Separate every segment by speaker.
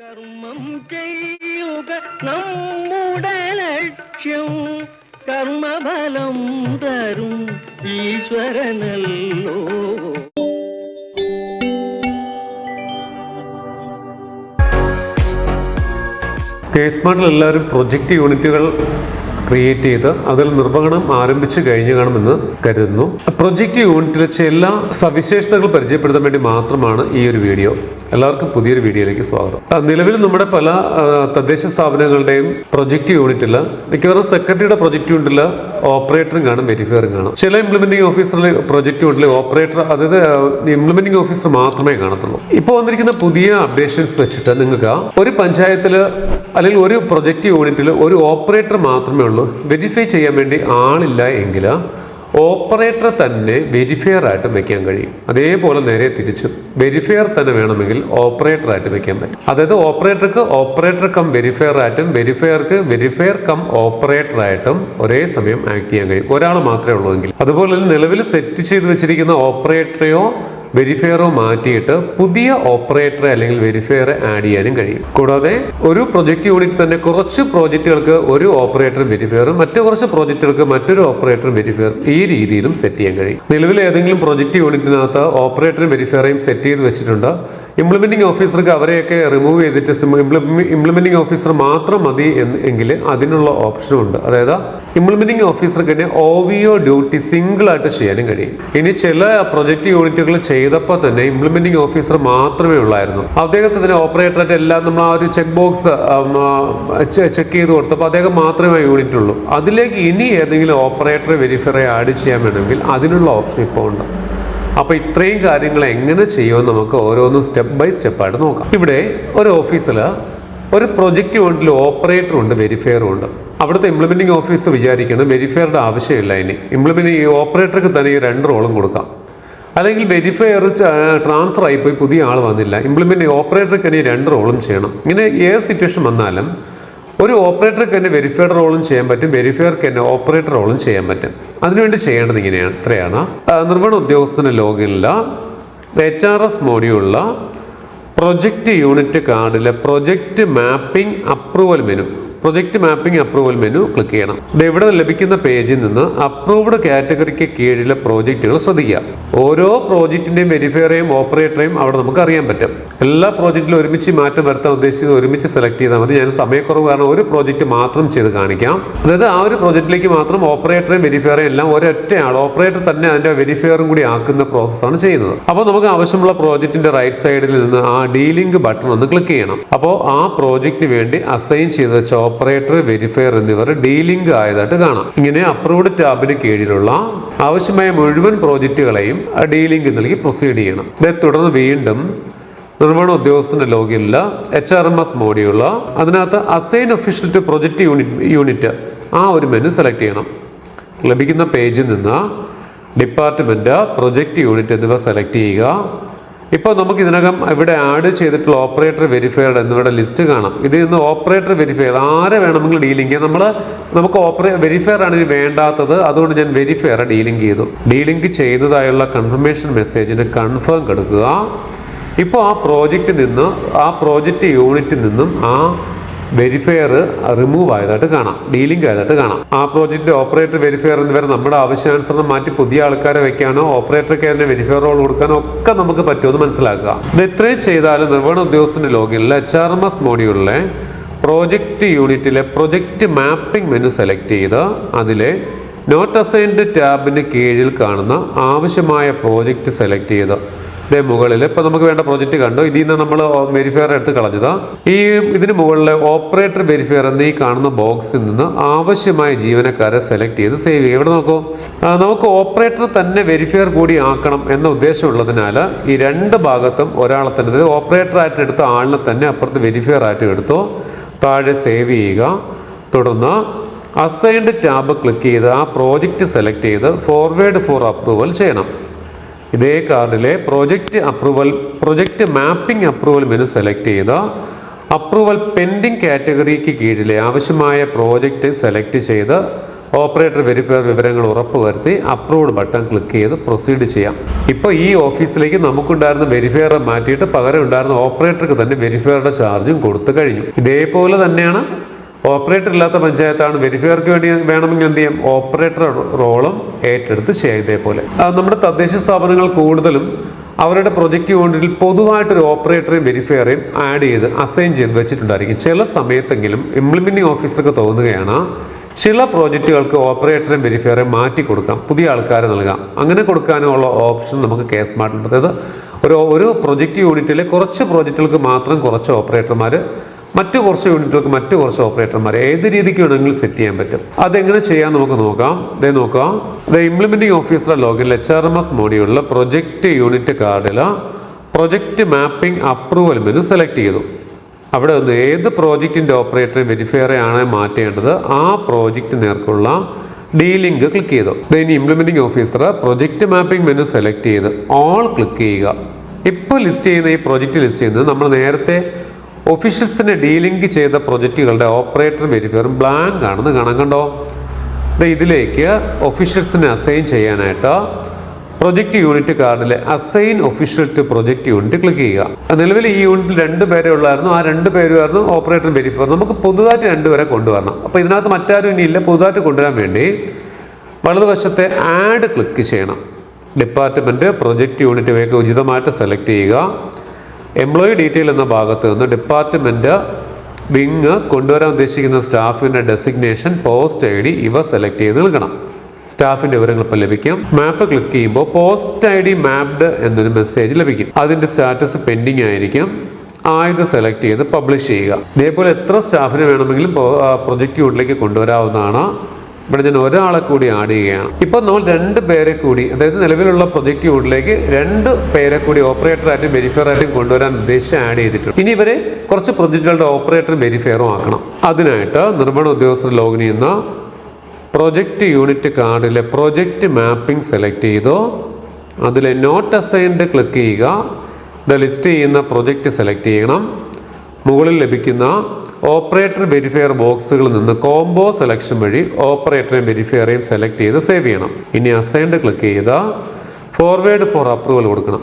Speaker 1: കർമ്മം ചെയ്യുക നമ്മുടെ ലക്ഷ്യം. കർമ്മഫലം തരും ഈശ്വരനല്ലോ.
Speaker 2: കേസ്മാർട്ടിൽ എല്ലാവരും പ്രൊജക്റ്റ് യൂണിറ്റുകൾ ക്രിയേറ്റ് ചെയ്ത് അതിൽ നിർവഹണം ആരംഭിച്ചു കഴിഞ്ഞു കാണുമെന്ന് കരുതുന്നു പ്രൊജക്റ്റ് യൂണിറ്റിലെ ചില സവിശേഷതകൾ പരിചയപ്പെടുത്താൻ വേണ്ടി മാത്രമാണ് ഈ ഒരു വീഡിയോ എല്ലാവർക്കും പുതിയൊരു വീഡിയോയിലേക്ക് സ്വാഗതം. നിലവിൽ നമ്മുടെ പല തദ്ദേശ സ്ഥാപനങ്ങളുടെയും പ്രൊജക്റ്റ് യൂണിറ്റിൽ മിക്കവാറും സെക്രട്ടറിയുടെ പ്രൊജക്റ്റ് യൂണിറ്റിൽ ഓപ്പറേറ്ററും കാണും വെരിഫയറും കാണും. ചില ഇംപ്ലിമെന്റിംഗ് ഓഫീസറിലെ പ്രൊജക്റ്റ് യൂണിറ്റിലെ ഓപ്പറേറ്റർ അതായത് ഇംപ്ലിമെന്റിംഗ് ഓഫീസർ മാത്രമേ കാണത്തുള്ളൂ. ഇപ്പോൾ വന്നിരിക്കുന്ന പുതിയ അപ്ഡേഷൻസ് വെച്ചിട്ട് നിങ്ങൾക്ക് ഒരു പഞ്ചായത്തിൽ അല്ലെങ്കിൽ ഒരു പ്രൊജക്റ്റ് യൂണിറ്റിൽ ഒരു ഓപ്പറേറ്റർ മാത്രമേ ഉള്ളൂ വെരിഫൈ ചെയ്യാൻ വേണ്ടി ആളില്ല എങ്കിൽ ഓപ്പറേറ്റർ തന്നെ വെരിഫയർ ആയിട്ട് വെക്കാൻ കഴിയും. അതേപോലെ നേരെ തിരിച്ചും വെരിഫയർ തന്നെ വേണമെങ്കിൽ ഓപ്പറേറ്റർ ആയിട്ട് വെക്കാൻ പറ്റും. അതായത് ഓപ്പറേറ്റർക്ക് ഓപ്പറേറ്റർ കം വെരിഫയർ ആയിട്ടും വെരിഫയർക്ക് വെരിഫയർ കം ഓപ്പറേറ്റർ ആയിട്ടും ഒരേ സമയം ആക്ട് ചെയ്യാൻ കഴിയും. ഒരാൾ മാത്രമേ ഉള്ളൂ എങ്കിൽ. അതുപോലെ നിലവിൽ സെറ്റ് ചെയ്ത് വെച്ചിരിക്കുന്ന ഓപ്പറേറ്ററെയോ വെരിഫയറോ മാറ്റിയിട്ട് പുതിയ ഓപ്പറേറ്ററെ അല്ലെങ്കിൽ വെരിഫയറെ ആഡ് ചെയ്യാനും കഴിയും. കൂടാതെ ഒരു പ്രൊജക്ട് യൂണിറ്റ് തന്നെ കുറച്ച് പ്രോജക്റ്റുകൾക്ക് ഒരു ഓപ്പറേറ്ററും വെരിഫയറും മറ്റു കുറച്ച് പ്രോജക്റ്റുകൾക്ക് മറ്റൊരു ഓപ്പറേറ്ററും വെരിഫയറും ഈ രീതിയിലും സെറ്റ് ചെയ്യാൻ കഴിയും. നിലവിൽ ഏതെങ്കിലും പ്രൊജക്ട് യൂണിറ്റിനകത്ത് ഓപ്പറേറ്ററും വെരിഫയറേയും സെറ്റ് ചെയ്ത് വെച്ചിട്ടുണ്ട്. ഇംപ്ലിമെന്റിംഗ് ഓഫീസർക്ക് അവരെയൊക്കെ റിമൂവ് ചെയ്തിട്ട് ഇംപ്ലിമെന്റിംഗ് ഓഫീസർ മാത്രം മതി എങ്കിൽ അതിനുള്ള ഓപ്ഷനും ഉണ്ട്. അതായത് ഇംപ്ലിമെന്റിംഗ് ഓഫീസർക്ക് തന്നെ ഒ ഡ്യൂട്ടി സിംഗിൾ ആയിട്ട് ചെയ്യാനും കഴിയും. ഇനി ചില പ്രൊജക്ട് യൂണിറ്റുകൾ ചെയ്തപ്പോൾ തന്നെ ഇംപ്ലിമെന്റിംഗ് ഓഫീസർ മാത്രമേ ഉള്ളായിരുന്നു. അദ്ദേഹത്തെ തന്നെ ഓപ്പറേറ്ററായിട്ട് എല്ലാം നമ്മൾ ആ ഒരു ചെക്ക് ബോക്സ് ചെക്ക് ചെയ്ത് കൊടുത്തപ്പോൾ അദ്ദേഹം മാത്രമേ യൂണിറ്റ് ഉള്ളൂ. അതിലേക്ക് ഇനി ഏതെങ്കിലും ഓപ്പറേറ്ററെ വെരിഫയറെ ആഡ് ചെയ്യാൻ വേണമെങ്കിൽ അതിനുള്ള ഓപ്ഷൻ ഇപ്പോൾ ഉണ്ട്. അപ്പോൾ ഇത്രയും കാര്യങ്ങൾ എങ്ങനെ ചെയ്യുമെന്ന് നമുക്ക് ഓരോന്നും സ്റ്റെപ്പ് ബൈ സ്റ്റെപ്പ് ആയിട്ട് നോക്കാം. ഇവിടെ ഒരു ഓഫീസിൽ ഒരു പ്രൊജക്റ്റ് വേണ്ടിൽ ഓപ്പറേറ്ററും ഉണ്ട് വെരിഫയറും ഉണ്ട്. അവിടുത്തെ ഇംപ്ലിമെന്റിംഗ് ഓഫീസർ വിചാരിക്കണം വെരിഫയറുടെ ആവശ്യമില്ല ഇനി. ഇംപ്ലിമെന്റ് ഈ ഓപ്പറേറ്റർക്ക് തന്നെ ഈ രണ്ട് റോളും കൊടുക്കാം. അല്ലെങ്കിൽ വെരിഫയർ ട്രാൻസ്ഫർ ആയിപ്പോയി പുതിയ ആൾ വന്നില്ല. ഇംപ്ലിമെന്റ് ഓപ്പറേറ്റർക്ക് തന്നെ രണ്ട് റോളും ചെയ്യണം. ഇങ്ങനെ ഏത് സിറ്റുവേഷൻ വന്നാലും ഒരു ഓപ്പറേറ്റർക്ക് തന്നെ വെരിഫൈഡ് റോളും ചെയ്യാൻ പറ്റും. വെരിഫയർക്ക് തന്നെ ഓപ്പറേറ്റർ റോളും ചെയ്യാൻ പറ്റും. അതിനുവേണ്ടി ചെയ്യേണ്ടത് ഇങ്ങനെയാണ്. ഇത്രയാണ്. നിർവഹണ ഉദ്യോഗസ്ഥന് ലോഗിനില്ല എച്ച് ആർ എസ് മോഡ്യൂളിൽ പ്രൊജക്റ്റ് യൂണിറ്റ് കാർഡിലെ project mapping approval menu project mapping approval menu click ചെയ്യണം. ഇവിടെ ലഭിക്കുന്ന പേജിൽ നിന്ന് അപ്രൂവ്ഡ് കാറ്റഗറിക്ക് കീഴിലെ പ്രോജക്റ്റുകൾ ശ്രദ്ധിക്കുക. ഓരോ പ്രോജക്റ്റിന്റെയും വെരിഫയറേയും ഓപ്പറേറ്ററേയും അവിടെ നമുക്ക് അറിയാൻ പറ്റും. എല്ലാ പ്രോജക്റ്റിലും ഒരുമിച്ച് മാറ്റം വരുത്താൻ ഉദ്ദേശിച്ച് ഒരുമിച്ച് സെലക്ട് ചെയ്താൽ മതി. ഞാൻ സമയക്കുറവ് കാരണം ഒരു പ്രോജക്റ്റ് മാത്രം ചെയ്ത് കാണിക്കാം. അതായത് ആ ഒരു പ്രോജക്റ്റിലേക്ക് മാത്രം ഓപ്പറേറ്ററേയും വെരിഫയറേയും എല്ലാം ഒരൊറ്റ ആൾ ഓപ്പറേറ്റർ തന്നെ അതിന്റെ വെരിഫയറും കൂടി ആക്കുന്ന പ്രോസസ്സാണ് ചെയ്യുന്നത്. അപ്പോൾ നമുക്ക് ആവശ്യമുള്ള പ്രോജക്റ്റിന്റെ റൈറ്റ് സൈഡിൽ നിന്ന് ആ ഡീലിംഗ് ബട്ടൺ ഒന്ന് ക്ലിക്ക് ചെയ്യണം. അപ്പോൾ ആ പ്രോജക്റ്റിന് വേണ്ടി അസൈൻ ചെയ്ത് ഓപ്പറേറ്റർ വെരിഫയർ എന്നിവർ ഡീലിങ്ക് ആയതായിട്ട് കാണാം. ഇങ്ങനെ അപ്രൂവ്ഡ് ടാബിന് കീഴിലുള്ള ആവശ്യമായ മുഴുവൻ പ്രോജക്റ്റുകളെയും ഡീലിങ്ക് നൽകി പ്രൊസീഡ് ചെയ്യണം. ഇതേ തുടർന്ന് വീണ്ടും നിർമ്മാണ ഉദ്യോഗസ്ഥന്റെ ലോഗിനില്ല എച്ച് ആർ എം എസ് മോഡിയുള്ള അതിനകത്ത് assign official to project unit unit ആ ഒരു മെനു സെലക്ട് ചെയ്യണം. ലഭിക്കുന്ന പേജിൽ നിന്ന് ഡിപ്പാർട്ട്മെന്റ് പ്രൊജക്ട് യൂണിറ്റ് എന്നിവ സെലക്ട് ചെയ്യുക. ഇപ്പോൾ നമുക്ക് ഇതിനകം ഇവിടെ ആഡ് ചെയ്തിട്ടുള്ള ഓപ്പറേറ്റർ വെരിഫൈഡ് എന്നിവയുടെ ലിസ്റ്റ് കാണാം. ഇതിൽ നിന്ന് ഓപ്പറേറ്റർ വെരിഫൈഡ് ആരെ വേണമെങ്കിൽ ഡീലിംഗ് ചെയ്യാം നമ്മൾ നമുക്ക് ഓപ്പറേ വെരിഫയർ ആണ് ഇനി വേണ്ടാത്തത്. അതുകൊണ്ട് ഞാൻ വെരിഫയർ ഡീലിംഗ് ചെയ്തു. ഡീലിംഗ് ചെയ്തതായുള്ള കൺഫർമേഷൻ മെസ്സേജിന് കൺഫേം കൊടുക്കുക. ഇപ്പോൾ ആ പ്രോജക്റ്റ് നിന്ന് ആ പ്രോജക്റ്റ് യൂണിറ്റിൽ നിന്നും ആ വെരിഫയർ റിമൂവ് ആയതായിട്ട് കാണാം ഡീലിംഗ് ആയതായിട്ട് കാണാം. ആ പ്രോജക്റ്റ് ഓപ്പറേറ്റർ വെരിഫയർ എന്നിവരെ നമ്മുടെ ആവശ്യാനുസരണം മാറ്റി പുതിയ ആൾക്കാരെ വെക്കാനോ ഓപ്പറേറ്റർ തന്നെ വെരിഫയർ റോൾ കൊടുക്കാനോ ഒക്കെ നമുക്ക് പറ്റുമെന്ന് മനസ്സിലാക്കുക. ഇത് ഇത്രയും ചെയ്താലും നിർവഹണ ഉദ്യോഗസ്ഥന്റെ ലോഗിനിൽ എച്ച് ആർ എം എസ് മോഡ്യൂളിലെ പ്രോജക്റ്റ് യൂണിറ്റിലെ പ്രൊജക്റ്റ് മാപ്പിംഗ് മെനു സെലക്ട് ചെയ്ത് അതിലെ നോട്ട് അസൈൻഡ് ടാബിന് കീഴിൽ കാണുന്ന ആവശ്യമായ പ്രോജക്റ്റ് സെലക്ട് ചെയ്ത് ഇതേ മുകളിൽ ഇപ്പൊ നമുക്ക് വേണ്ട പ്രോജക്റ്റ് കണ്ടു? ഇതിൽ നിന്ന് നമ്മൾ വെരിഫയർ എടുത്ത് കളഞ്ഞത്. ഈ ഇതിന് മുകളിലെ ഓപ്പറേറ്റർ വെരിഫയർ എന്ന ഈ കാണുന്ന ബോക്സിൽ നിന്ന് ആവശ്യമായ ജീവനക്കാരെ സെലക്ട് ചെയ്ത് സേവ് ചെയ്യുക. ഇവിടെ നോക്കൂ. നമുക്ക് ഓപ്പറേറ്റർ തന്നെ വെരിഫയർ കൂടി ആക്കണം എന്ന ഉദ്ദേശമുള്ളതിനാൽ ഈ രണ്ട് ഭാഗത്തും ഒരാളെ തന്നെ ഓപ്പറേറ്റർ ആയിട്ട് എടുത്ത ആളിനെ തന്നെ അപ്പുറത്ത് വെരിഫയർ ആയിട്ട് എടുത്തു താഴെ സേവ് ചെയ്യുക. തുടർന്ന് അസൈൻഡ് ടാബ് ക്ലിക്ക് ചെയ്ത് ആ പ്രോജക്റ്റ് സെലക്ട് ചെയ്ത് ഫോർവേഡ് ഫോർ അപ്രൂവൽ ചെയ്യണം. ഇതേ കാർഡിലെ project approval project mapping approval menu select ചെയ്ത് അപ്രൂവൽ പെൻഡിംഗ് കാറ്റഗറിക്ക് കീഴിലെ ആവശ്യമായ പ്രോജക്റ്റ് സെലക്ട് ചെയ്ത് ഓപ്പറേറ്റർ വെരിഫയർ വിവരങ്ങൾ ഉറപ്പുവരുത്തി അപ്രൂവ്ഡ് ബട്ടൺ ക്ലിക്ക് ചെയ്ത് പ്രൊസീഡ് ചെയ്യാം. ഇപ്പോൾ ഈ ഓഫീസിലേക്ക് നമുക്കുണ്ടായിരുന്ന വെരിഫയറെ മാറ്റിയിട്ട് പകരം ഉണ്ടായിരുന്ന ഓപ്പറേറ്റർക്ക് തന്നെ വെരിഫയറുടെ ചാർജും കൊടുത്തു കഴിഞ്ഞു. ഇതേപോലെ തന്നെയാണ് ഓപ്പറേറ്റർ ഇല്ലാത്ത പഞ്ചായത്താണ്. വെരിഫയർക്ക് വേണ്ടി വേണമെങ്കിൽ എന്ത് ചെയ്യാം? ഓപ്പറേറ്റർ റോളും ഏറ്റെടുത്ത് ചെയ്യാം ഇതേപോലെ. നമ്മുടെ തദ്ദേശ സ്ഥാപനങ്ങൾ കൂടുതലും അവരുടെ പ്രൊജക്റ്റ് യൂണിറ്റിൽ പൊതുവായിട്ടൊരു ഓപ്പറേറ്ററെയും വെരിഫയറേയും ആഡ് ചെയ്ത് അസൈൻ ചെയ്ത് വെച്ചിട്ടുണ്ടായിരിക്കും. ചില സമയത്തെങ്കിലും ഇംപ്ലിമെന്റിംഗ് ഓഫീസർക്ക് തോന്നുകയാണ് ചില പ്രോജക്റ്റുകൾക്ക് ഓപ്പറേറ്ററെയും വെരിഫയറേയും മാറ്റി കൊടുക്കാം പുതിയ ആൾക്കാരെ നൽകാം. അങ്ങനെ കൊടുക്കാനുള്ള ഓപ്ഷൻ നമുക്ക് കെ സ്മാർട്ടുണ്ട് അതായത് ഒരു ഒരു പ്രൊജക്റ്റ് യൂണിറ്റിലെ കുറച്ച് പ്രോജക്റ്റുകൾക്ക് മാത്രം കുറച്ച് ഓപ്പറേറ്റർമാർ മറ്റു കുറച്ച് യൂണിറ്റുകൾക്ക് മറ്റു കുറച്ച് ഓപ്പറേറ്റർമാർ ഏത് രീതിക്ക് വേണമെങ്കിലും സെറ്റ് ചെയ്യാൻ പറ്റും. അതെങ്ങനെ ചെയ്യാൻ നമുക്ക് നോക്കാം. ദേ നോക്കാം ദ ഇംപ്ലിമെന്റിംഗ് ഓഫീസറുടെ ലോഗിൽ എച്ച് ആർ എം എസ് മോഡ്യൂളിൽ പ്രൊജക്റ്റ് യൂണിറ്റ് കാർഡിൽ project mapping approval menu select ചെയ്തു. അവിടെ നിന്ന് ഏത് പ്രോജക്റ്റിന്റെ ഓപ്പറേറ്ററെ വെരിഫയറെ ആണ് മാറ്റേണ്ടത് ആ പ്രോജക്റ്റ് നേർക്കുള്ള ഡീലിങ്ക് ക്ലിക്ക് ചെയ്തു. ഇനി implementing officer project mapping menu select ചെയ്ത് ഓൾ ക്ലിക്ക് ചെയ്യുക. ഇപ്പോൾ ലിസ്റ്റ് ചെയ്യുന്ന ഈ പ്രൊജക്റ്റ് ലിസ്റ്റ് ചെയ്യുന്നത് നമ്മൾ നേരത്തെ ഒഫീഷ്യൽസിനെ ഡീലിങ്ക് ചെയ്ത പ്രൊജക്റ്റുകളുടെ ഓപ്പറേറ്റർ വെരിഫയറും ബ്ലാങ്ക് ആണെന്ന് കാണാൻ കണ്ടോ? ഇതിലേക്ക് ഒഫീഷ്യൽസിനെ അസൈൻ ചെയ്യാനായിട്ട് പ്രൊജക്റ്റ് യൂണിറ്റ് കാർഡിലെ assign official to project unit click ചെയ്യുക. നിലവിൽ ഈ യൂണിറ്റിൽ രണ്ട് പേരെ ഉള്ളായിരുന്നു. ആ രണ്ട് പേരുമായിരുന്നു ഓപ്പറേറ്റർ വെരിഫയർ നമുക്ക് പുതുതായിട്ട് രണ്ടുപേരെ കൊണ്ടുവരണം. അപ്പോൾ ഇതിനകത്ത് മറ്റാരും ഇനിയില്ല പുതുതായിട്ട് കൊണ്ടുവരാൻ വേണ്ടി വലതുവശത്തെ ആഡ് ക്ലിക്ക് ചെയ്യണം. ഡിപ്പാർട്ട്മെന്റ് പ്രൊജക്റ്റ് യൂണിറ്റ് വേക്ക് ഉചിതമായിട്ട് സെലക്ട് ചെയ്യുക. എംപ്ലോയി ഡീറ്റെയിൽ എന്ന ഭാഗത്ത് നിന്ന് ഡിപ്പാർട്ട്മെന്റ് വിങ് കൊണ്ടുവരാൻ ഉദ്ദേശിക്കുന്ന സ്റ്റാഫിന്റെ ഡെസിഗ്നേഷൻ പോസ്റ്റ് ഐ ഡി ഇവ സെലക്ട് ചെയ്ത് നൽകണം. സ്റ്റാഫിന്റെ വിവരങ്ങൾ ഇപ്പം ലഭിക്കും. മാപ്പ് ക്ലിക്ക് ചെയ്യുമ്പോൾ പോസ്റ്റ് ഐ ഡി മാപ്ഡ് എന്നൊരു മെസ്സേജ് ലഭിക്കും. അതിന്റെ സ്റ്റാറ്റസ് പെൻഡിങ് ആയിരിക്കും. ആയത് സെലക്ട് ചെയ്ത് പബ്ലിഷ് ചെയ്യുക. ഇതേപോലെ എത്ര സ്റ്റാഫിനെ വേണമെങ്കിലും പ്രൊജക്റ്റ് യൂണിറ്റിലേക്ക് കൊണ്ടുവരാവുന്നതാണ്. ഇവിടെ ഞാൻ ഒരാളെ കൂടി ആഡ് ചെയ്യുകയാണ്. ഇപ്പോൾ നമ്മൾ രണ്ട് പേരെ കൂടി അതായത് നിലവിലുള്ള പ്രൊജക്റ്റ് യൂണിറ്റിലേക്ക് രണ്ട് പേരെ കൂടി ഓപ്പറേറ്ററായിട്ടും വെരിഫയറായിട്ടും കൊണ്ടുവരാൻ ഉദ്ദേശിച്ച് ആഡ് ചെയ്തിട്ടുണ്ട്. ഇനി ഇവരെ കുറച്ച് പ്രൊജക്റ്റുകളുടെ ഓപ്പറേറ്ററും വെരിഫയറും ആക്കണം. അതിനായിട്ട് നിർമ്മാണ ഉദ്യോഗസ്ഥർ ലോഗിൻ ചെയ്യുന്ന പ്രൊജക്റ്റ് യൂണിറ്റ് കാർഡിലെ പ്രൊജക്റ്റ് മാപ്പിംഗ് സെലക്ട് ചെയ്തു. അതിലെ നോട്ട് അസൈൻഡ് ക്ലിക്ക് ചെയ്യുക. ഇത് ലിസ്റ്റ് ചെയ്യുന്ന പ്രൊജക്റ്റ് സെലക്ട് ചെയ്യണം. മുകളിൽ ലഭിക്കുന്ന ഓപ്പറേറ്റർ വെരിഫയർ ബോക്സുകളിൽ നിന്ന് കോംബോ സെലക്ഷൻ വഴി ഓപ്പറേറ്ററെയും വെരിഫയറേയും സെലക്ട് ചെയ്ത് സേവ് ചെയ്യണം. ഇനി അസൈൻഡ് ക്ലിക്ക് ചെയ്ത ഫോർവേഡ് ഫോർ അപ്രൂവൽ കൊടുക്കണം.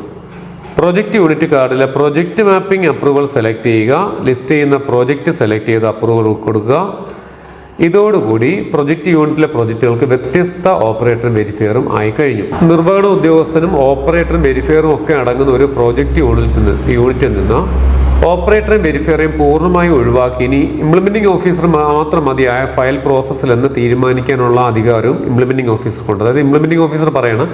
Speaker 2: പ്രൊജക്റ്റ് യൂണിറ്റ് കാർഡിലെ പ്രൊജക്റ്റ് മാപ്പിംഗ് അപ്രൂവൽ സെലക്ട് ചെയ്യുക. ലിസ്റ്റ് ചെയ്യുന്ന പ്രോജക്റ്റ് സെലക്ട് ചെയ്ത് അപ്രൂവൽ കൊടുക്കുക. ഇതോടുകൂടി പ്രൊജക്റ്റ് യൂണിറ്റിലെ പ്രൊജക്റ്റുകൾക്ക് വ്യത്യസ്ത ഓപ്പറേറ്ററും വെരിഫയറും ആയി കഴിഞ്ഞു. നിർവഹണ ഉദ്യോഗസ്ഥനും ഓപ്പറേറ്ററും വെരിഫയറും ഒക്കെ അടങ്ങുന്ന ഒരു പ്രോജക്റ്റ് യൂണിറ്റിൽ നിന്ന് യൂണിറ്റിൽ നിന്ന് ഓപ്പറേറ്ററും വെരിഫയറേയും പൂർണമായി ഒഴിവാക്കി. ഇനി ഇംപ്ലിമെന്റിംഗ് ഓഫീസർ മാത്രം മതിയായ ഫയൽ പ്രോസസ്സിൽ എന്ന് തീരുമാനിക്കാനുള്ള അധികാരവും ഇംപ്ലിമെന്റിംഗ് ഓഫീസർക്കുണ്ട് അതായത് ഇംപ്ലിമെന്റിംഗ് ഓഫീസർ പറയണം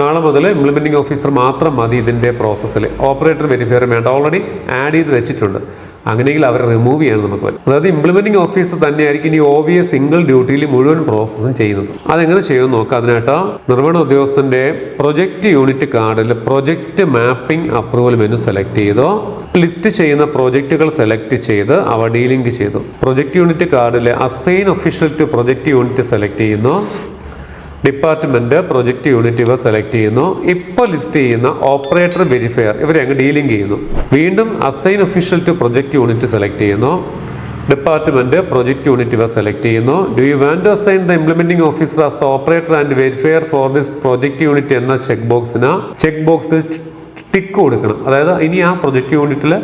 Speaker 2: നാളെ മുതൽ ഇംപ്ലിമെന്റിംഗ് ഓഫീസർ മാത്രം മതി ഇതിന്റെ പ്രോസസ്സിൽ ഓപ്പറേറ്റർ വെരിഫയറും വേണ്ട. ഓൾറെഡി ആഡ് ചെയ്ത് വെച്ചിട്ടുണ്ട്. അങ്ങനെയെങ്കിൽ അവരെ റിമൂവ് ചെയ്യാൻ നമുക്ക് പറ്റും അതായത് ഇംപ്ലിമെന്റിംഗ് ഓഫീസർ തന്നെയായിരിക്കും ഈ ഒ വി എ സിംഗിൾ ഡ്യൂട്ടിയിൽ മുഴുവൻ പ്രോസസ്സും ചെയ്യുന്നത്. അതെങ്ങനെ ചെയ്യുമെന്ന് നോക്കാം. അതിനായിട്ട് നിർമ്മാണ ഉദ്യോഗസ്ഥന്റെ പ്രൊജക്ട് യൂണിറ്റ് കാർഡിൽ project mapping approval menu select ചെയ്തോ. ലിസ്റ്റ് ചെയ്യുന്ന പ്രോജക്റ്റുകൾ സെലക്ട് ചെയ്ത് അവ ഡീലിങ്ക് ചെയ്തു. പ്രൊജക്ട് യൂണിറ്റ് കാർഡിൽ assign official to project unit select ചെയ്യുന്നു. ഡിപ്പാർട്ട്മെന്റ് പ്രൊജക്ട് യൂണിറ്റ് ഇവ സെലക്ട് ചെയ്യുന്നു. ഇപ്പോൾ ലിസ്റ്റ് ചെയ്യുന്ന ഓപ്പറേറ്റർ വെരിഫയർ ഇവരെ അങ്ങ് ഡീലിംഗ് ചെയ്യുന്നു. വീണ്ടും assign official to project unit select ചെയ്യുന്നു. ഡിപ്പാർട്ട്മെന്റ് പ്രൊജക്ട് യൂണിറ്റ് ഇവ സെലക്ട് ചെയ്യുന്നു. Do you want to assign the implementing officer as the operator and verifier for this project unit എന്ന check ബോക്സിന് check ബോക്സിൽ ടിക്ക് കൊടുക്കണം. അതായത് ഇനി ആ പ്രൊജക്ട് യൂണിറ്റിൽ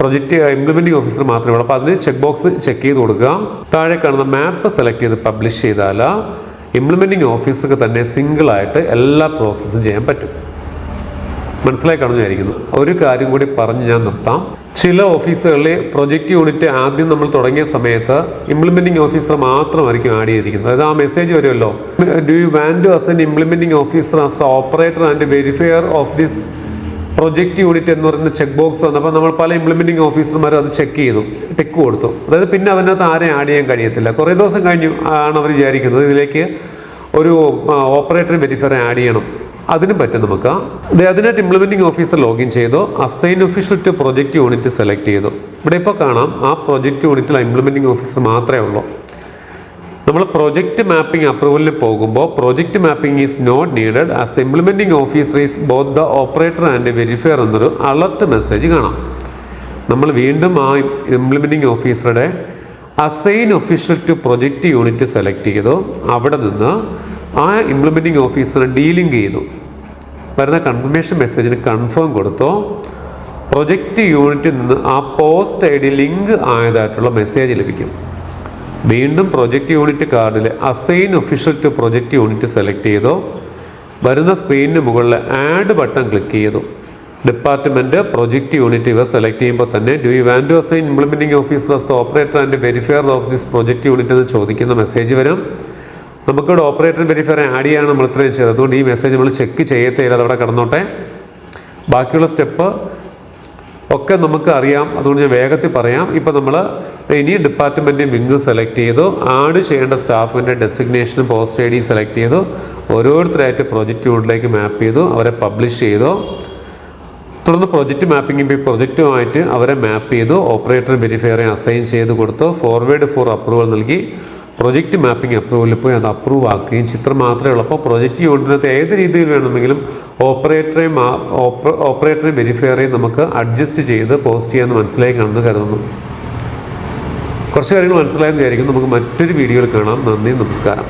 Speaker 2: പ്രൊജക്റ്റ് ഇംപ്ലിമെന്റിംഗ് ഓഫീസർ മാത്രമേ ഉള്ളൂ. അപ്പോൾ അതിന് ചെക്ക് ബോക്സ് ചെക്ക് ചെയ്ത് കൊടുക്കുക. താഴെ കാണുന്ന മാപ്പ് സെലക്ട് ചെയ്ത് പബ്ലിഷ് ചെയ്താൽ ഇംപ്ലിമെന്റിംഗ് ഓഫീസർക്ക് തന്നെ സിംഗിളായിട്ട് എല്ലാ പ്രോസസ്സും ചെയ്യാൻ പറ്റും. മനസ്സിലായി കാണുന്നു വിചാരിക്കുന്നു. ഒരു കാര്യം കൂടി പറഞ്ഞ് ഞാൻ നിർത്താം. ചില ഓഫീസുകളിൽ പ്രൊജക്റ്റ് യൂണിറ്റ് ആദ്യം നമ്മൾ തുടങ്ങിയ സമയത്ത് ഇംപ്ലിമെന്റിംഗ് ഓഫീസർ മാത്രമായിരിക്കും ആഡ് ചെയ്തിരിക്കുന്നത്. അതായത് ആ മെസ്സേജ് വരുമല്ലോ. Do you want to assign implementing officer as the operator and verifier of this project unit എന്ന് പറയുന്ന ചെക്ക് ബോക്സ് വന്നപ്പോൾ നമ്മൾ പല ഇംപ്ലിമെന്റിംഗ് ഓഫീസർമാരും അത് ചെക്ക് ചെയ്തു. ടെക്ക് കൊടുത്തു. അതായത് പിന്നെ അതിനകത്ത് ആരെയും ആഡ് ചെയ്യാൻ കഴിയത്തില്ല. കുറേ ദിവസം കഴിഞ്ഞു ആണ് അവർ വിചാരിക്കുന്നത് ഇതിലേക്ക് ഒരു ഓപ്പറേറ്റർ വെരിഫയർ ആഡ് ചെയ്യണം. അതിനും പറ്റും നമുക്ക്. അതിനായിട്ട് ഇംപ്ലിമെന്റിംഗ് ഓഫീസർ ലോഗിൻ ചെയ്തു. Assign official to project unit select ചെയ്തു. ഇവിടെ ഇപ്പോൾ കാണാം ആ പ്രൊജക്ട് യൂണിറ്റിൽ ഇംപ്ലിമെന്റിംഗ് ഓഫീസർ മാത്രമേ ഉള്ളൂ. നമ്മൾ പ്രൊജക്റ്റ് മാപ്പിംഗ് അപ്രൂവലിൽ പോകുമ്പോൾ project mapping is not needed as the implementing officer is both the operator and verifier എന്നൊരു അലർട്ട് മെസ്സേജ് കാണാം. നമ്മൾ വീണ്ടും ആ ഇംപ്ലിമെന്റിംഗ് ഓഫീസറുടെ assign official to project unit select ചെയ്തു. അവിടെ നിന്ന് ആ ഇംപ്ലിമെന്റിംഗ് ഓഫീസറെ ഡീലിംഗ് ചെയ്തു. വരുന്ന കൺഫർമേഷൻ മെസ്സേജിന് കൺഫേം കൊടുത്തു. പ്രൊജക്റ്റ് യൂണിറ്റിൽ നിന്ന് ആ പോസ്റ്റ് ഐ ഡി ലിങ്ക് ആയതായിട്ടുള്ള മെസ്സേജ് ലഭിക്കും. വീണ്ടും പ്രൊജക്റ്റ് യൂണിറ്റ് കാർഡിൽ assign official to project unit select ചെയ്തോ. വരുന്ന സ്ക്രീനിന് മുകളിൽ ആഡ് ബട്ടൺ ക്ലിക്ക് ചെയ്തു. ഡിപ്പാർട്ട്മെന്റ് പ്രൊജക്റ്റ് യൂണിറ്റ് ഇവ സെലക്ട് ചെയ്യുമ്പോൾ തന്നെ do you want to assign implementing officer the operator and verifier of this project unit എന്ന് ചോദിക്കുന്ന മെസ്സേജ് വരും. നമുക്കിവിടെ ഓപ്പറേറ്റർ വെരിഫയർ ആഡ് ചെയ്യാണ് നമ്മൾ ഇത്രയും ചെയ്തത്. അതുകൊണ്ട് ഈ മെസ്സേജ് നമ്മൾ ചെക്ക് ചെയ്യത്തില്ല അതവിടെ കിടന്നോട്ടെ. ബാക്കിയുള്ള സ്റ്റെപ്പ് ഒക്കെ നമുക്ക് അറിയാം. അതുകൊണ്ട് ഞാൻ വേഗത്തിൽ പറയാം. ഇപ്പം നമ്മൾ ഇനി ഡിപ്പാർട്ട്മെന്റ് വിങ് സെലക്ട് ചെയ്തു. ആഡ് ചെയ്യേണ്ട സ്റ്റാഫിന്റെ ഡെസിഗ്നേഷനും പോസ്റ്റ് ഐ സെലക്ട് ചെയ്തു. ഓരോരുത്തരായിട്ട് പ്രൊജക്റ്റ് യൂണിറ്റിലേക്ക് മാപ്പ് ചെയ്തു. അവരെ പബ്ലിഷ് ചെയ്തു. തുടർന്ന് പ്രൊജക്റ്റ് മാപ്പിംഗ് പ്രൊജക്റ്റുമായിട്ട് അവരെ മാപ്പ് ചെയ്തു. ഓപ്പറേറ്റർ വെരിഫയറെ അസൈൻ ചെയ്ത് കൊടുത്തു. ഫോർവേഡ് ഫോർ അപ്രൂവൽ നൽകി. പ്രൊജക്റ്റ് മാപ്പിംഗ് അപ്രൂവലിൽ പോയി അത് അപ്രൂവ് ആക്കുകയും ചിത്രം മാത്രമേ ഉള്ളൂ. അപ്പോൾ പ്രൊജക്റ്റ് യൂണിറ്റിനകത്ത് ഏത് രീതിയിൽ വേണമെങ്കിലും ഓപ്പറേറ്ററെയും ഓപ്പറേറ്ററെയും വെരിഫയറേയും നമുക്ക് അഡ്ജസ്റ്റ് ചെയ്ത് പോസ്റ്റ് ചെയ്യാമെന്ന് മനസ്സിലായി കാണുന്നു കരുതുന്നു. കുറച്ച് കാര്യങ്ങൾ മനസ്സിലായെന്ന് വിചാരിക്കും നമുക്ക് മറ്റൊരു വീഡിയോയിൽ കാണാം. നന്ദി നമസ്കാരം.